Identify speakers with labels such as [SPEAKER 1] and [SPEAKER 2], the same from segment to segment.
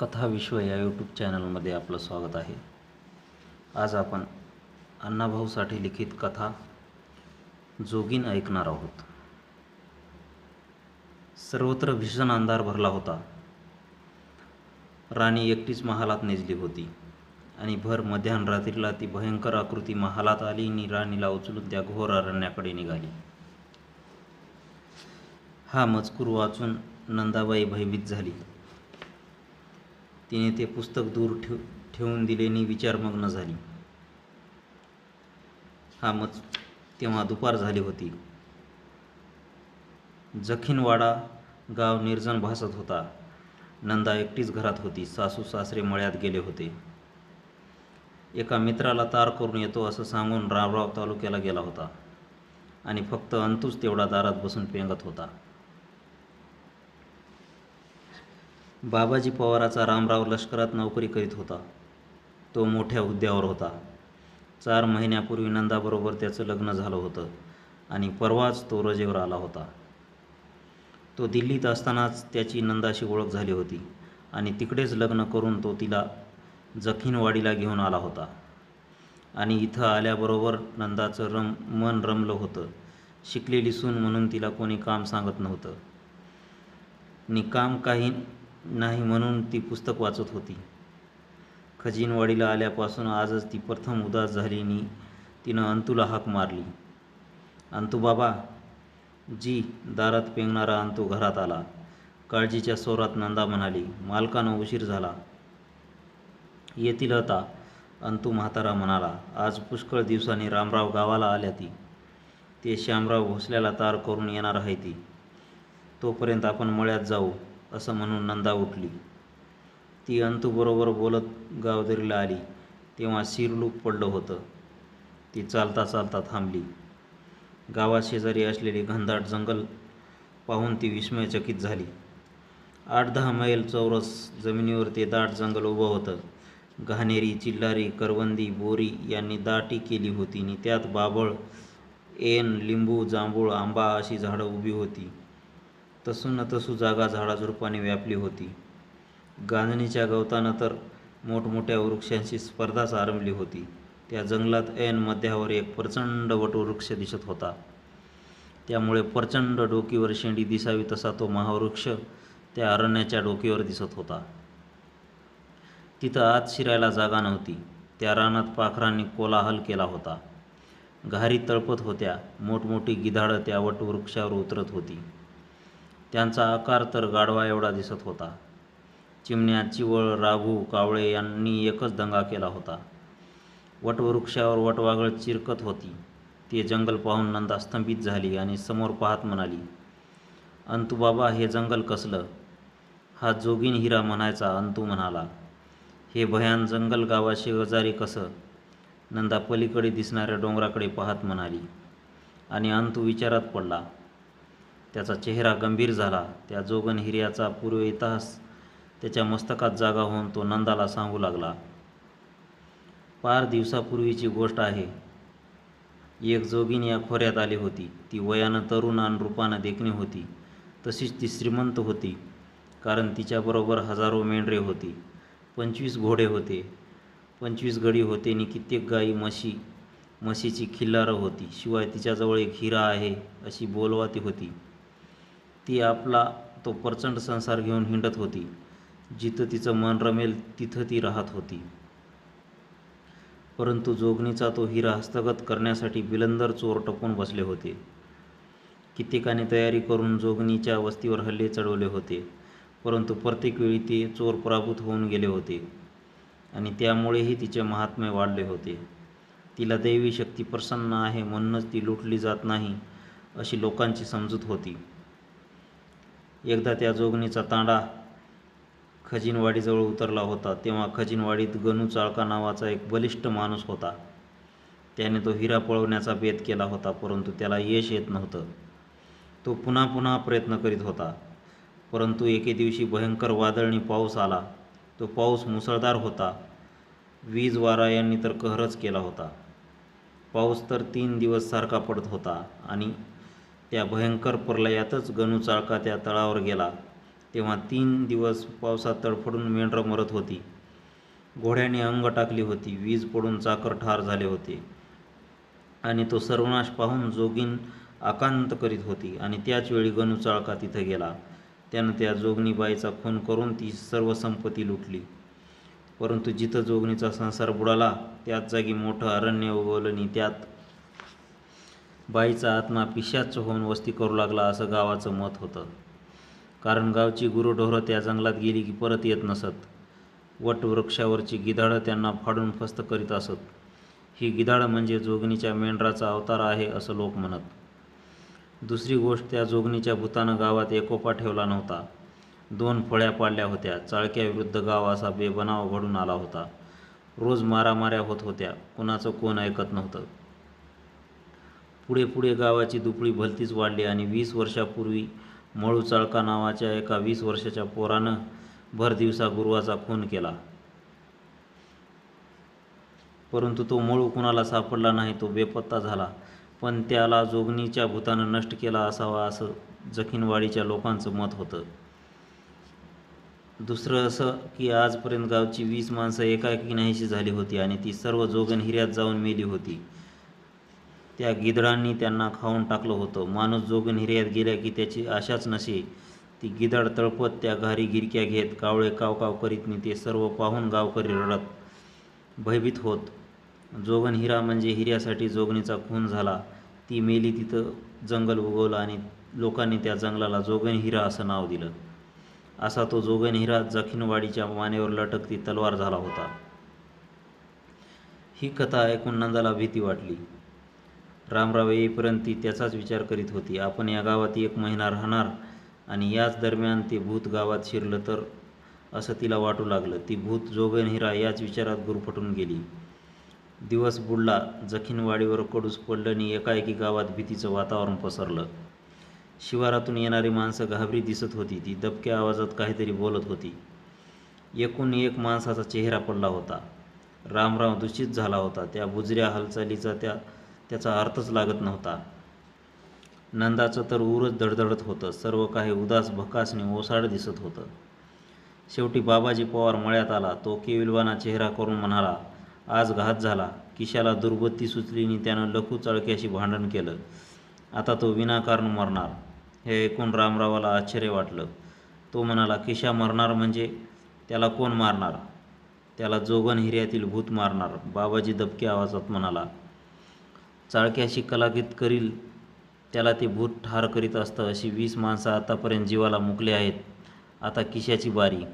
[SPEAKER 1] कथा विश्व या यूट्यूब चॅनलमध्ये आपलं स्वागत आहे. आज आपण अण्णाभाऊसाठी लिखित कथा जोगीन ऐकणार आहोत. सर्वत्र भीषण अंधार भरला होता. राणी एकटीच महालात नेजली होती आणि भर मध्यान रात्रीला ती भयंकर आकृती महालात आली आणि राणीला उचलून त्या घोर अरण्याकडे निघाली. हा मजकूर वाचून नंदाबाई भयभीत झाली. तिने ते पुस्तक दूर ठेव ठेवून दिले आणि विचारमग्न झाली. हा मच तेव्हा दुपार झाली होती. जखीनवाडा गाव निर्जन भासत होता. नंदा एकटीच घरात होती. सासू सासरे मळ्यात गेले होते. एका मित्राला तार करून येतो असं सांगून रामराव तालुक्याला गेला होता. आणि फक्त अंतूच तेवढा दारात बसून पेंगत होता. बाबाजी पवाराचा रामराव लष्करात नोकरी करीत होता. तो मोठ्या हुद्द्यावर होता. चार महिन्यापूर्वी नंदाबरोबर त्याचं लग्न झालं होतं आणि परवाच तो रजेवर आला होता. तो दिल्लीत असतानाच त्याची नंदाशी ओळख झाली होती आणि तिकडेच लग्न करून तो तिला जखीनवाडीला घेऊन आला होता. आणि इथं आल्याबरोबर नंदाचं रम मन रमलं होतं. शिकलेली सून म्हणून तिला कोणी काम सांगत नव्हतं. नि काम काही नाही म्हणून ती पुस्तक वाचत होती. खजिनवाडीला आल्यापासून आजच ती प्रथम उदास झाली आणि तिनं अंतूला हाक मारली. अंतू बाबा जी दारात पेंगणारा अंतू घरात आला. काळजीच्या स्वरात नंदा म्हणाली मालकानं उशीर झाला. येतील आता अंतू म्हातारा म्हणाला. आज पुष्कळ दिवसांनी रामराव गावाला आल्या ती. ते श्यामराव भोसल्याला तार करून येणार आहे ती. तोपर्यंत आपण मळ्यात जाऊ. असं म्हणून नंदा उठली. ती अंतूबरोबर बोलत गावदरीला आली. तेव्हा सिरलूप पडलं होतं. ती चालता चालता थांबली. गावाशेजारी असलेली घनदाट जंगल पाहून ती विस्मयचकित झाली. आठ दहा मैल चौरस जमिनीवर ते दाट जंगल उभं होतं. घाणेरी चिल्लारी करवंदी बोरी यांनी दाटी केली होती आणि त्यात बाबळ ऐन लिंबू जांभूळ आंबा अशी झाडं उभी होती. तसून न तसू जागा झाडाझुडपाने व्यापली होती. गांजणीच्या गवतानं तर मोठमोठ्या वृक्षांशी स्पर्धाच आरंभली होती. त्या जंगलात ऐन मध्यावर एक प्रचंड वटवृक्ष दिसत होता. त्यामुळे प्रचंड डोकीवर शेंडी दिसावी तसा तो महावृक्ष त्या अरण्याच्या डोकीवर दिसत होता. तिथं आत शिरायला जागा नव्हती. त्या रानात पाखरांनी कोलाहल केला होता. घारी तळपत होत्या. मोठमोठी गिधाडं त्या वटवृक्षावर उतरत होती. त्यांचा आकार तर गाढवा एवढा दिसत होता. चिमण्या चिवळ राघू कावळे यांनी एकच दंगा केला होता. वटवृक्षावर वटवागळ चिरकत होती. ते जंगल पाहून नंदा स्तंभित झाली आणि समोर पाहत म्हणाली अंतू बाबा हे जंगल कसलं? हा जोगीन हिरा म्हणायचा अंतू म्हणाला. हे भयान जंगल गावाशेजारी कसं? नंदा पलीकडे दिसणाऱ्या डोंगराकडे पाहत म्हणाली. आणि अंतू विचारात पडला त्याचा चेहरा गंभीर झाला. त्या जोगन हिर्याचा पूर्व इतिहास त्याच्या मस्तकात जागा होऊन तो नंदाला सांगू लागला. पार दिवसापूर्वीची गोष्ट आहे. एक जोगीन या खोऱ्यात आली होती. ती वयानं तरुण आणि रूपानं देखणी होती. तशीच ती श्रीमंत होती कारण तिच्याबरोबर हजारो मेंढरे होती. पंचवीस घोडे होते. पंचवीस गडी होते आणि कित्येक गाई म्हशी म्हशीची खिल्लारं होती. शिवाय तिच्याजवळ एक हिरा आहे अशी बोलवाती होती. ती आपला तो प्रचंड संसार घेऊन हिंडत होती. जिथं तिचं मन रमेल तिथं ती राहत होती. परंतु जोगणीचा तो हिरा हस्तगत करण्यासाठी बिलंदर चोर टपून बसले होते. कित्येकाने तयारी करून जोगणीच्या वस्तीवर हल्ले चढवले होते. परंतु प्रत्येक वेळी ते चोर पराभूत होऊन गेले होते आणि त्यामुळेही तिचे महात्म्य वाढले होते. तिला दैवी शक्ती प्रसन्न आहे म्हणूनच ती लुटली जात नाही अशी लोकांची समजूत होती. एकदा त्या जोगणीचा तांडा खजिनवाडीजवळ उतरला होता तेव्हा खजिनवाडीत गणू चाळका नावाचा एक बलिष्ठ माणूस होता. त्याने तो हिरा पळवण्याचा बेत केला होता परंतु त्याला यश येत नव्हतं. तो पुन्हा पुन्हा प्रयत्न करीत होता परंतु एके दिवशी भयंकर वादळणी पाऊस आला. तो पाऊस मुसळधार होता. वीज वारा यांनी तर कहरच केला होता. पाऊस तर तीन दिवस सारखा पडत होता आणि त्या भयंकर प्रलयातच गणू चाळका त्या तळावर गेला. तेव्हा तीन दिवस पावसात तडफडून मेंढरं मरत होती. घोड्याने अंग टाकली होती. वीज पडून चाकर ठार झाले होते. आणि तो सर्वनाश पाहून जोगीन आकांत करीत होती. आणि त्याच वेळी गणू चाळका तिथं गेला. त्यानं त्या जोगणीबाईचा खून करून ती सर्व संपत्ती लुटली. परंतु जिथं जोगणीचा संसार बुडाला त्याच जागी मोठं अरण्य उगवलं आणि त्यात बाईचा आत्मा पिशाच होऊन वस्ती करू लागला असं गावाचं मत होतं. कारण गावची गुरुढोरं त्या जंगलात गेली की परत येत नसत. वटवृक्षावरची गिधाडं त्यांना फाडून फस्त करीत असत. ही गिधाडं म्हणजे जोगणीच्या मेंढराचा अवतार आहे असं लोक म्हणत. दुसरी गोष्ट त्या जोगणीच्या भूतानं गावात एकोपा ठेवला नव्हता. दोन फळ्या पाडल्या होत्या. चाळक्याविरुद्ध गाव असा बेबनाव घडून आला होता. रोज मारामाऱ्या होत होत्या. कुणाचं कोण ऐकत नव्हतं. पुढे पुढे गावाची दुपळी भलतीच वाढली आणि वीस वर्षापूर्वी मळू चाळका नावाच्या एका वीस वर्षाच्या पोरानं भर दिवसा गुरुवाचा खून केला. परंतु तो मळू कुणाला सापडला नाही तो बेपत्ता झाला. पण त्याला जोगणीच्या भूतानं नष्ट केला असावा असं जखीनवाडीच्या लोकांचं मत होतं. दुसरं असं की आजपर्यंत गावची वीस माणसं एकाएकी नाहीशी झाली होती आणि ती सर्व जोगण हिऱ्यात जाऊन मेली होती. त्या गिधडांनी त्यांना खाऊन टाकलं होतं. माणूस जोगण हिर्यात गेल्या की त्याची आशाच नसे. ती गिदाड तळपत त्या घारी गिरक्या घेत कावळे कावकाव करीत नि ते सर्व पाहून गावकरी रडत भयभीत होत. जोगन हिरा म्हणजे हिऱ्यासाठी जोगणीचा खून झाला. ती मेली तिथं जंगल उगवलं आणि लोकांनी त्या जंगलाला जोगन हिरा असं नाव दिलं. असा तो जोगन हिरा जखीनवाडीच्या मानेवर लटकती तलवार झाला होता. ही कथा ऐकून नंदाला भीती वाटली. रामराव येईपर्यंत ती त्याचाच विचार करीत होती. आपण या गावात एक महिना राहणार आणि याच दरम्यान ते भूत गावात शिरलं तर असं तिला वाटू लागलं. ती भूत जोगनहिरा याच विचारात गुरफटून गेली. दिवस बुडला. जखीनवाडीवर कडूस पडलं आणि एकाएकी गावात भीतीचं वातावरण पसरलं. शिवारातून येणारी माणसं घाबरी दिसत होती. ती दबक्या आवाजात काहीतरी बोलत होती. एकूण एक माणसाचा चेहरा पडला होता. रामराव दूषित झाला होता. त्या बुजऱ्या हालचालीचा त्या त्याचा अर्थच लागत नव्हता. नंदाचं तर उरच धडधडत होतं. सर्व काही उदास भकासने ओसाड दिसत होतं. शेवटी बाबाजी पवार मळ्यात आला. तो केविलवाना चेहरा करून म्हणाला आज घात झाला. किशाला दुर्गती सुचलीने त्यानं लखू चळक्याशी भांडण केलं. आता तो विनाकारण मरणार. हे ऐकून रामरावाला आश्चर्य वाटलं. तो म्हणाला किशा मरणार म्हणजे त्याला कोण मारणार? त्याला जोगन हिऱ्यातील भूत मारणार. बाबाजी दबक्या आवाजात म्हणाला चाळक्याशी कलाकीत करील त्याला ते भूत ठार करीत असतं अशी वीस माणसं आतापर्यंत जीवाला मुकले आहेत. आता किशाची बारी.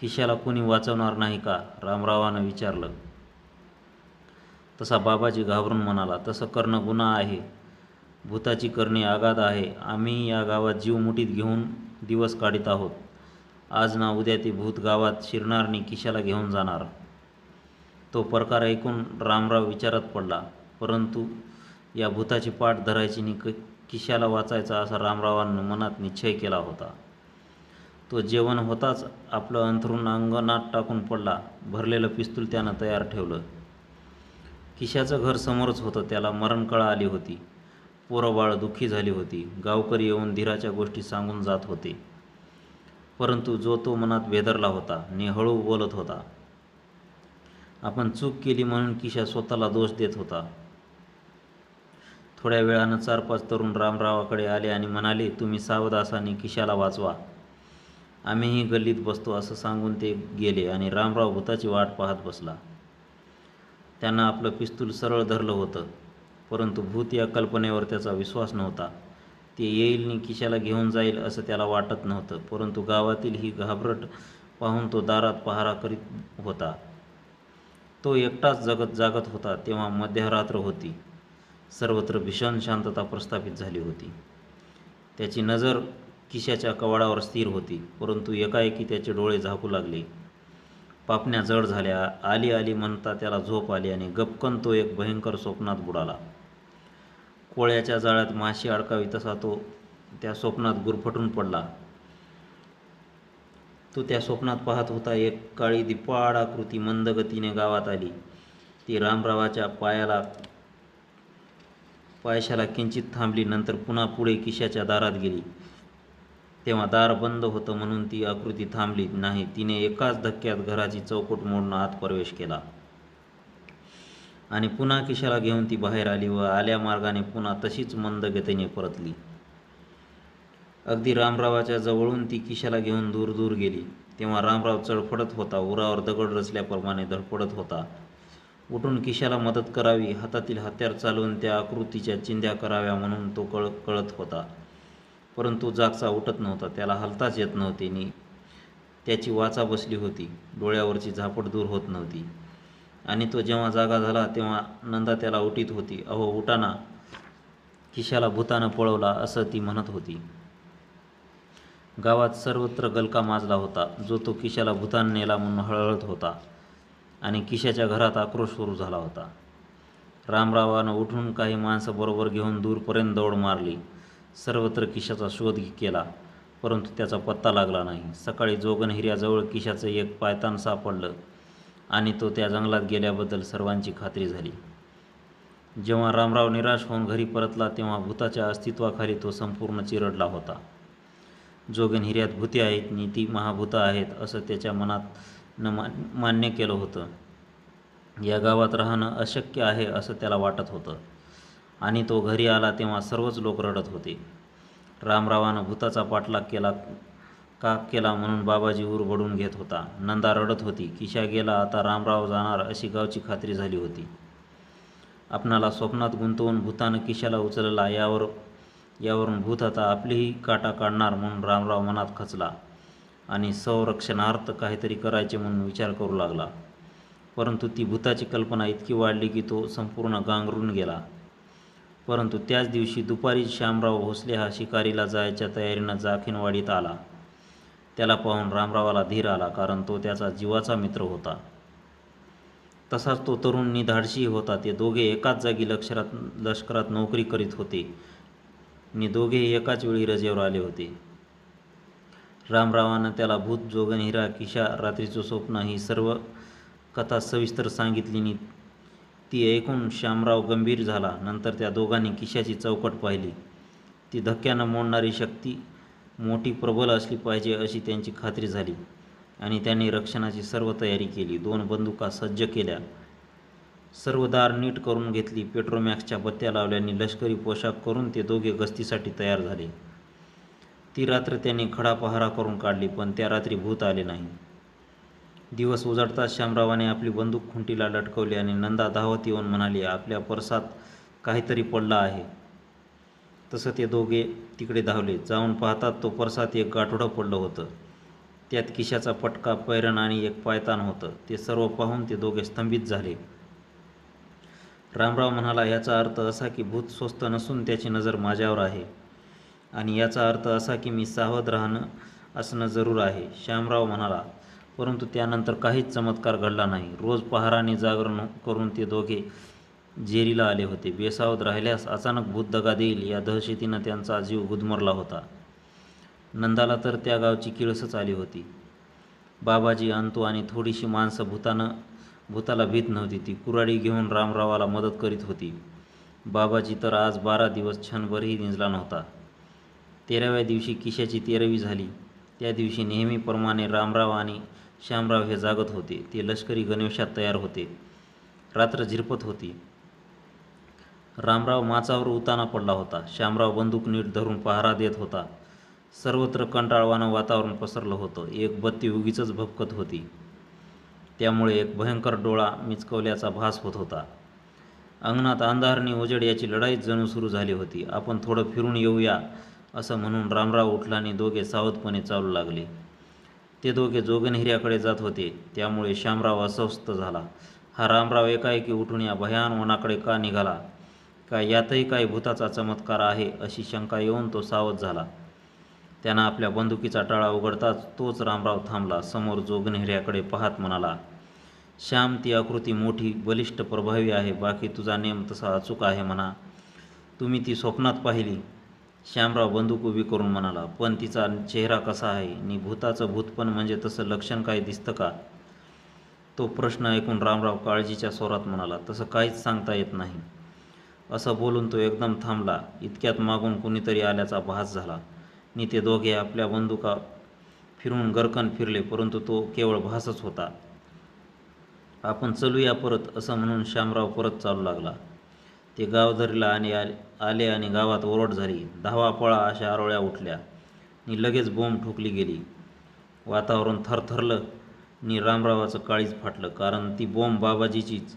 [SPEAKER 1] किशाला कोणी वाचवणार नाही का? रामरावानं विचारलं. तसा बाबाजी घाबरून म्हणाला तसं करणं गुन्हा आहे. भूताची करणे आघात आहे. आम्ही या गावात जीव मुठीत घेऊन दिवस काढीत आहोत. आज ना उद्या ते भूत गावात शिरणार आणि किशाला घेऊन जाणार. तो प्रकार ऐकून रामराव विचारात पडला परंतु या भूताची पाठ धरायची नि क किशाला वाचायचा असा रामरावांनी मनात निश्चय केला होता. तो जेवण होताच आपलं अंथरून अंगणात टाकून पडला. भरलेलं पिस्तूल त्यानं तयार ठेवलं. किशाचं घर समोरच होतं. त्याला मरणकळा आली होती. पोरबाळ दुःखी झाली होती. गावकरी येऊन धीराच्या गोष्टी सांगून जात होते. परंतु जो तो मनात बेदरला होता नि हळू बोलत होता. आपण चूक केली म्हणून किशा स्वतःला दोष देत होता. थोड्या वेळानं चार पाच तरुण रामरावाकडे आले आणि म्हणाले तुम्ही सावदासाने किशाला वाचवा. आम्हीही गल्लीत बसतो असं सांगून ते गेले आणि रामराव भूताची वाट पाहत बसला. त्यांना आपलं पिस्तूल सरळ धरलं होतं परंतु भूत या कल्पनेवर त्याचा विश्वास नव्हता. ते येईल नि किशाला घेऊन जाईल असं त्याला वाटत नव्हतं परंतु गावातील ही घाबरट पाहून तो दारात पहारा करीत होता. तो एकटाच जगत जागत होता तेव्हा मध्यरात्र होती. सर्वत्र भीषण शांतता प्रस्थापित झाली होती. त्याची नजर किशाच्या कवाडावर स्थिर होती परंतु एकाएकी त्याचे डोळे झाकू लागले. पापण्या जड झाल्या. आली आली म्हणता त्याला झोप आली आणि गपकन तो एक भयंकर स्वप्नात बुडाला. कोळ्याच्या जाळ्यात माशी अडकावी तसा तो त्या स्वप्नात गुरफटून पडला. तो त्या स्वप्नात पाहत होता एक काळी दिपाडाकृती मंदगतीने गावात आली. ती रामरावाच्या पायाला पायशाला किंचित थांबली नंतर पुन्हा पुढे किशाच्या दारात गेली. तेव्हा दार बंद होतं म्हणून ती आकृती थांबली. नाही तिने एकाच धक्क्यात घराची चौकट मोडून आत प्रवेश केला. आणि पुन्हा किशाला घेऊन ती बाहेर आली व आल्या मार्गाने पुन्हा तशीच मंद गतीने परतली. अगदी रामरावाच्या जवळून ती किशाला घेऊन दूर दूर गेली. तेव्हा रामराव चळफडत होता. उरावर दगड रचल्याप्रमाणे धडपडत होता. उठून किशाला मदत करावी हातातील हत्यार चालवून त्या आकृतीच्या चिंध्या कराव्या म्हणून तो कळ कळत होता. परंतु जागचा उठत नव्हता त्याला हलताच येत नव्हते नि. त्याची वाचा बसली होती डोळ्यावरची झापट दूर होत नव्हती. आणि तो जेव्हा जागा झाला तेव्हा नंदा त्याला उठीत होती. अहो उठाना किशाला भूतानं पळवला असं ती म्हणत होती. गावात सर्वत्र गलका माजला होता जो तो किशाला भूतान नेला म्हणून हळहळत होता. आणि किशाच्या घरात आक्रोश सुरू झाला होता. रामरावानं उठून काही माणसं बरोबर घेऊन दूरपर्यंत दौड मारली. सर्वत्र किशाचा शोध केला परंतु त्याचा पत्ता लागला नाही. सकाळी जोगनहिऱ्याजवळ किशाचं एक पायतान सापडलं आणि तो त्या जंगलात गेल्याबद्दल सर्वांची खात्री झाली. जेव्हा रामराव निराश होऊन घरी परतला तेव्हा भूताच्या अस्तित्वाखाली तो संपूर्ण चिरडला होता. जोगन हिऱ्यात भूते आहेत नीती ती आहेत असं त्याच्या मनात न मान्य केलं होतं. या गावात राहणं अशक्य आहे असं त्याला वाटत होतं. आणि तो घरी आला तेव्हा सर्वच लोक रडत होते. रामरावानं भूताचा पाठलाग केला का केला म्हणून बाबाजी ऊर बडून घेत होता. नंदा रडत होती किशा गेला आता रामराव जाणार अशी गावची खात्री झाली होती. आपणाला स्वप्नात गुंतवून भूतानं किशाला उचलला यावर यावरून भूत आता आपलीही काटा काढणार म्हणून रामराव मनात खचला. आणि संरक्षणार्थ काहीतरी करायचे म्हणून विचार करू लागला. परंतु ती भूताची कल्पना इतकी वाढली की तो संपूर्ण गांगरून गेला. परंतु त्याच दिवशी दुपारी श्यामराव भोसले हा शिकारीला जायच्या तयारीनं जाखीनवाडीत आला. त्याला पाहून रामरावाला धीर आला कारण तो त्याचा जीवाचा मित्र होता. तसाच तो तरुण निधाडशी होता. ते दोघे एकाच जागी लष्करात लष्करात नोकरी करीत होते. नि दोघेही एकाच वेळी रजेवर आले होते. रामरावानं त्याला भूत जोगन हिरा किशा रात्रीचं स्वप्न ही सर्व कथा सविस्तर सांगितली नि ती ऐकून श्यामराव गंभीर झाला. नंतर त्या दोघांनी किशाची चौकट पाहिली. ती धक्क्यानं मोडणारी शक्ती मोठी प्रबल असली पाहिजे अशी त्यांची खात्री झाली आणि त्यांनी रक्षणाची सर्व तयारी केली. दोन बंदुका सज्ज केल्या. सर्व दार नीट करून घेतली. पेट्रोमॅक्सच्या बत्त्या लावल्याने लष्करी पोशाख करून ते दोघे गस्तीसाठी तयार झाले. ती रात्र त्यांनी खडा पहारा करून काढली पण त्या रात्री भूत आले नाही. दिवस उजाडताच श्यामरावाने आपली बंदूक खुंटीला लटकवली आणि नंदा धावत येऊन म्हणाली आपल्या परसात काहीतरी पडला आहे. तसं ते दोघे तिकडे धावले. जाऊन पाहतात तो परसात एक गाठोडं पडलं होतं. त्यात किशाचा पटका पैरण आणि एक पायतान होतं. ते सर्व पाहून ते दोघे स्तंभित झाले. रामराव म्हणाला याचा अर्थ असा की भूत स्वस्त नसून त्याची नजर माझ्यावर आहे. आणि याचा अर्थ असा की मी सावध राहणं असणं जरूर आहे श्यामराव म्हणाला. परंतु त्यानंतर काहीच चमत्कार घडला नाही. रोज पहाराने जागरण करून ते दोघे जेरीला आले होते. बेसावध राहिल्यास अचानक भूत दगा देईल या दहशतीनं त्यांचा जीव गुदमरला होता. नंदाला तर त्या गावची किळसच आली होती. बाबाजी अंतू आणि थोडीशी माणसं भूतानं भूताला भीत नव्हती. ती कुराडी घेऊन रामरावाला मदत करीत होती. बाबाजी तर आज बारा दिवस क्षणभरही निजला नव्हता. तेराव्या दिवशी किशाची तेरावी झाली. त्या दिवशी नेहमीप्रमाणे रामराव आणि श्यामराव हे जागत होते. ते लष्करी गणवेशात तयार होते. रात्र झिरपत होती. रामराव माचावर उताना पडला होता. श्यामराव बंदूक नीट धरून पहारा देत होता. सर्वत्र कंटाळवानं वातावरण पसरलं होतं. एक बत्ती उगीच भपकत होती. त्यामुळे एक भयंकर डोळा मिचकवल्याचा भास होत होता. अंगणात अंधारणी उजेड याची लढाईच जणू सुरू झाली होती. आपण थोडं फिरून येऊया. असं म्हणून रामराव उठला आणि दोघे सावधपणे चालू लागले. ते दोघे जोगनहिऱ्याकडे जात होते. त्यामुळे श्यामराव अस्वस्थ झाला. हा रामराव एकाएकी उठून या भयान वनाकडे का निघाला? का यातही काही भूताचा चमत्कार आहे अशी शंका येऊन तो सावध झाला. त्यानं आपल्या बंदुकीचा टाळा उघडताच तोच रामराव थांबला. समोर जोगनहिऱ्याकडे पाहत म्हणाला श्याम ती आकृती मोठी बलिष्ठ प्रभावी आहे. बाकी तुझा नेम तसा अचूक आहे म्हणा. तुम्ही ती स्वप्नात पाहिली. श्यामराव बंदूक उभी करून म्हणाला पण तिचा चेहरा कसा आहे? नि भूताचं भूतपण म्हणजे तसं लक्षण काय दिसतं का? तो प्रश्न ऐकून रामराव काळजीच्या स्वरात म्हणाला तसं काहीच सांगता येत नाही. असं बोलून तो एकदम थांबला. इतक्यात मागून कुणीतरी आल्याचा भास झाला. नि ते दोघे आपल्या बंदुका फिरून गरकन फिरले परंतु तो केवळ भासच होता. आपण चलूया परत असं म्हणून श्यामराव परत चालू लागला. ते गाव धरला आणि आले आले आणि गावात ओरड झाली. धावा पळा अशा आरोळ्या उठल्या. नि लगेच बोंब ठोकली गेली. वातावरण थरथरलं. नि रामरावाचं काळीज फाटलं. कारण ती बोंब बाबाजीचीच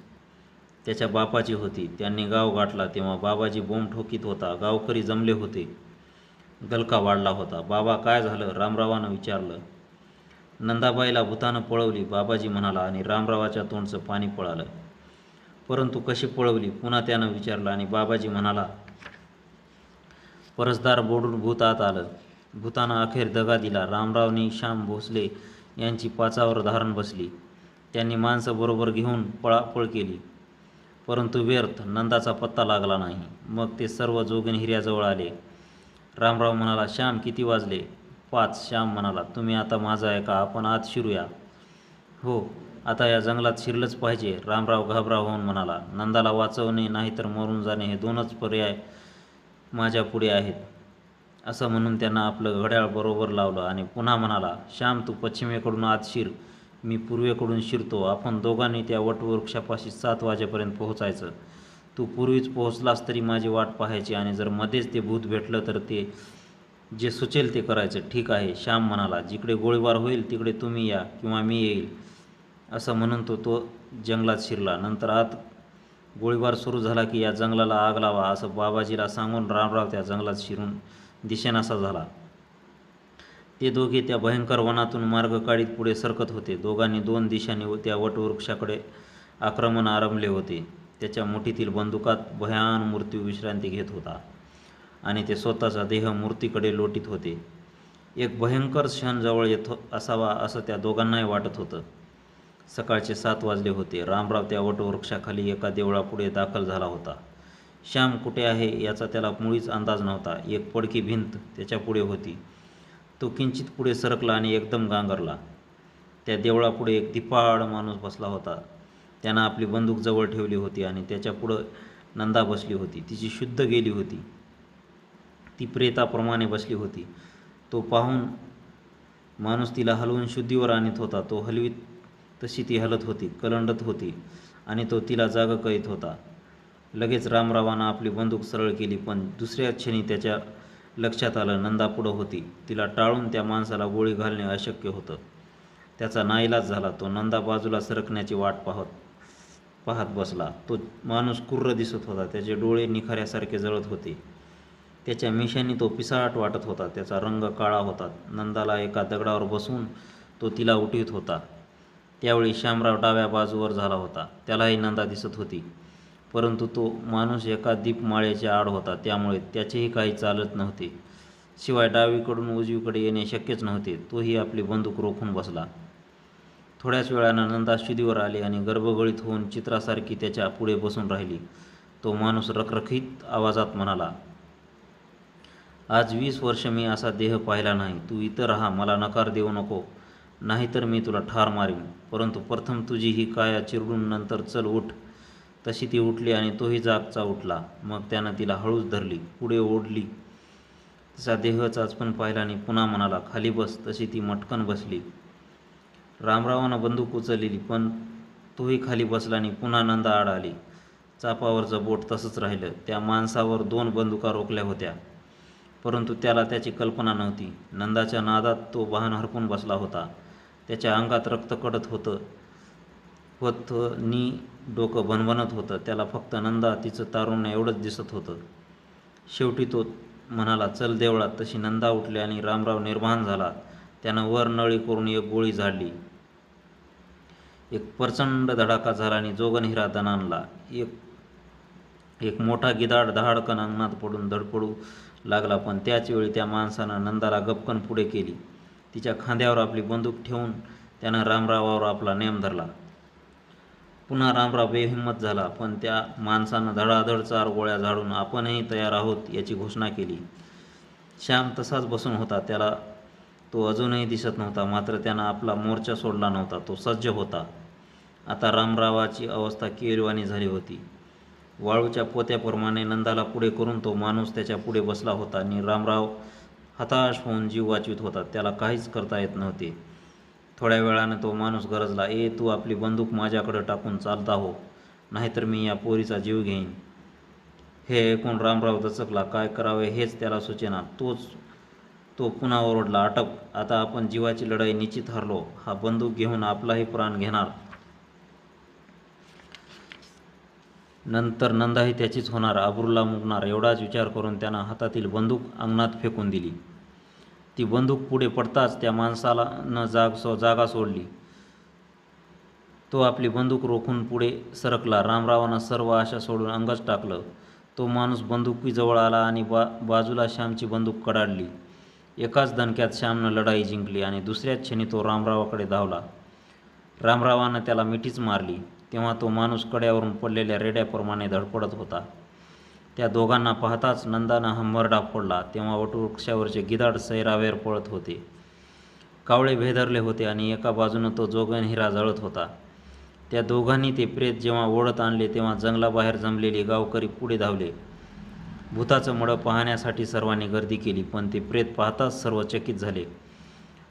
[SPEAKER 1] त्याच्या बापाची होती. त्यांनी गाव गाठला. तेव्हा बाबाजी बोंब ठोकीत होता. गावकरी जमले होते. गलका वाढला होता. बाबा काय झालं? रामरावानं विचारलं. नंदाबाईला भूतानं पळवली. बाबाजी म्हणाला आणि रामरावाच्या तोंडचं पाणी पळालं. परंतु कशी पळवली? पुन्हा त्यानं विचारलं आणि बाबाजी म्हणाला परसदार बोडून भूत आत आलं. भूतानं अखेर दगा दिला. रामरावनी श्याम भोसले यांची पाचावर धारण बसली. त्यांनी माणसं बरोबर घेऊन पळापळ केली. परंतु व्यर्थ नंदाचा पत्ता लागला नाही. मग ते सर्व जोगीन हिऱ्याजवळ आले. रामराव म्हणाला श्याम किती वाजले? पाच. श्याम म्हणाला तुम्ही आता माझा ऐका. आपण आत शिरूया. हो. आता या जंगलात शिरलंच पाहिजे. रामराव घाबरा होऊन म्हणाला नंदाला वाचवणे नाहीतर मरून जाणे हे दोनच पर्याय माझ्या पुढे आहेत. असं म्हणून त्यांना आपलं घड्याळ बरोबर लावलं आणि पुन्हा म्हणाला श्याम तू पश्चिमेकडून आत शिर. मी पूर्वेकडून शिरतो. आपण दोघांनी त्या वटवृक्षापाशी सात वाजेपर्यंत पोहोचायचं. तू पूर्वीच पोहोचलास तरी माझी वाट पाहायची आणि जर मध्येच ते भूत भेटलं तर ते जे सुचेल ते करायचं. ठीक आहे. श्याम म्हणाला जिकडे गोळीबार होईल तिकडे तुम्ही या किंवा मी येईल. असं म्हणून तो तो जंगलात शिरला. नंतर आत गोळीबार सुरू झाला की या जंगलाला आग लावा असं बाबाजीला सांगून रामराव त्या जंगलात शिरून दिशेनासा झाला. ते दोघे त्या भयंकर वनातून मार्ग काढीत पुढे सरकत होते. दोघांनी दोन दिशांनी त्या वटवृक्षाकडे आक्रमण आरंभले होते. त्याच्या मुठीतील बंदुकात भयान मृत्यू विश्रांती घेत होता आणि ते स्वतःचा देह मूर्तीकडे लोटीत होते. एक भयंकर क्षण जवळ येत असावा असं त्या दोघांनाही वाटत होतं. सकाळचे सात वाजले होते. रामराव त्या वटवृक्षाखाली एका देवळापुढे दाखल झाला होता. श्याम कुठे आहे याचा त्याला मुळीच अंदाज नव्हता. एक पडकी भिंत त्याच्या पुढे होती. तो किंचित पुढे सरकला आणि एकदम गांगरला. त्या देवळापुढे एक दिपाड माणूस बसला होता. त्यानं आपली बंदूक जवळ ठेवली होती आणि त्याच्या पुढं नंदा बसली होती. तिची शुद्ध गेली होती. ती प्रेताप्रमाणे बसली होती. तो पाहून माणूस तिला हलवून शुद्धीवर आणत होता. तो हलवीत तशी ती हलत होती कलंडत होती आणि तो तिला जाग करीत होता. लगेच रामरावानं आपली बंदूक सरळ केली पण दुसऱ्या क्षणी त्याच्या लक्षात आलं नंदा पुढं होती. तिला टाळून त्या माणसाला गोळी घालणे अशक्य होतं. त्याचा नाईलाज झाला तो नंदा बाजूला सरकण्याची वाट पाहत पाहत बसला. तो माणूस कुर्र दिसत होता त्याचे डोळे निखाऱ्यासारखे जळत होते. त्याच्या मिशांनी तो पिसाळट वाटत होता त्याचा रंग काळा होता. नंदाला एका दगडावर बसून तो तिला उठवीत होता. त्यावेळी श्यामराव डाव्या बाजूवर झाला होता. त्यालाही नंदा दिसत होती. परंतु तो माणूस एका दीपमाळ्याच्या आड होता. त्यामुळे त्याचेही काही चालत नव्हते. शिवाय डावीकडून उजवीकडे येणे शक्यच नव्हते. तोही आपली बंदूक रोखून बसला. थोड्याच वेळानं नंदा शिदीवर आली आणि गर्भगळीत होऊन चित्रासारखी त्याच्या पुढे बसून राहिली. तो माणूस रखरखीत आवाजात म्हणाला आज वीस वर्ष मी असा देह पाहिला नाही. तू इथं राहा. मला नकार देऊ नको. नाहीतर मी तुला ठार मारीन. परंतु प्रथम तुझी ही काया चिरडून नंतर चल उठ. तशी ती उठली आणि तोही जागचा उठला. मग त्यानं तिला हळूच धरली. पुढे ओढली. तिचा देह चाचपण पाहिला आणि पुन्हा म्हणाला खाली बस. तशी ती मटकन बसली. रामरावानं बंदूक उचललेली पण तोही खाली बसला आणि पुन्हा नंदा आड आली. चापावरचं बोट तसंच राहिलं. त्या माणसावर दोन बंदुका रोखल्या होत्या. परंतु त्याला त्याची कल्पना नव्हती. नंदाच्या नादात तो वाहन हरपून बसला होता. त्याच्या अंगात रक्त कडत होतं. होत नी डोकं भनभनत होतं. त्याला फक्त नंदा तिचं तारुण्य एवढंच दिसत होतं. शेवटी तो म्हणाला चल देवळात तशी नंदा उठली आणि रामराव निर्माण झाला. त्यानं वर नळी करून एक गोळी झाडली. एक प्रचंड धडाका झाला आणि जोगनहिरा दणानला एक एक मोठा गिदाड दहाडकन अंगणात पडून धडपडू लागला पण त्याच वेळी त्या माणसानं नंदाला गपकन पुढे केली. तिच्या खांद्यावर आपली बंदूक ठेवून त्यानं रामरावावर आपला नेम धरला. पुन्हा रामराव बेहिंमत झाला पण त्या माणसानं धडाधड चार गोळ्या झाडून आपणही तयार आहोत याची घोषणा केली. श्याम तसाच बसून होता त्याला तो अजूनही दिसत नव्हता मात्र त्यानं आपला मोर्चा सोडला नव्हता तो सज्ज होता. आता रामरावाची अवस्था केरवानी झाली होती. वाळूच्या पोत्याप्रमाणे नंदाला पुढे करून तो माणूस त्याच्या पुढे बसला होता आणि रामराव हताश होऊन जीव वाचवित होता त्याला काहीच करता येत नव्हते. थोड्या वेळानं तो माणूस गरजला ए तू आपली बंदूक माझ्याकडं टाकून चालता हो नाहीतर मी या पोरीचा जीव घेईन. हे ऐकून रामराव दचकला काय करावे हेच त्याला सुचेना. तोच तो पुन्हा ओरडला अटक आता आपण जीवाची लढाई निश्चित हरलो. हा बंदूक घेऊन आपलाही प्राण घेणार. नंतर नंदाही त्याचीच होणार आबरूला मुकणार. एवढाच विचार करून त्यानं हातातील बंदूक अंगणात फेकून दिली. ती बंदूक पुढे पडताच त्या माणसाला न जाग सो जागा सोडली. तो आपली बंदूक रोखून पुढे सरकला. रामरावानं सर्व आशा सोडून अंगच टाकलं. तो माणूस बंदुकीजवळ आला आणि बा बाजूला श्यामची बंदूक कडाडली. एकाच दणक्यात श्यामनं लढाई जिंकली आणि दुसऱ्याच क्षणी तो रामरावाकडे धावला. रामरावानं त्याला मिठीच मारली. तेव्हा तो माणूस कड्यावरून पडलेल्या रेड्याप्रमाणे धडपडत होता. त्या दोघांना पाहताच नंदानं हंबरडा फोडला. तेव्हा वटवृक्षावरचे गिदाड सैरावेर पळत होते. कावळे भेदरले होते आणि एका बाजूनं तो जोगन हिरा जळत होता. त्या दोघांनी ते प्रेत जेव्हा ओढत आणले तेव्हा जंगलाबाहेर जमलेले गावकरी पुढे धावले. भूताचं मळं पाहण्यासाठी सर्वांनी गर्दी केली पण ते प्रेत पाहताच सर्व चकित झाले.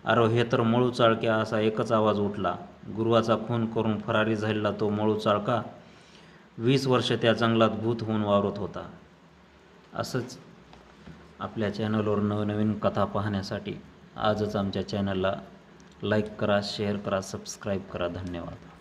[SPEAKER 1] अरो हे तर मळू चाळक्या असा एकच आवाज उठला. गुरुवाचा खून करून फरारी झालेला तो मळू चाळका वीस वर्ष त्या जंगलात भूत होऊन वावरत होता. असंच आपल्या चॅनलवर नवनवीन कथा पाहण्यासाठी आजच आमच्या चॅनलला लाईक करा शेअर करा सबस्क्राईब करा. धन्यवाद.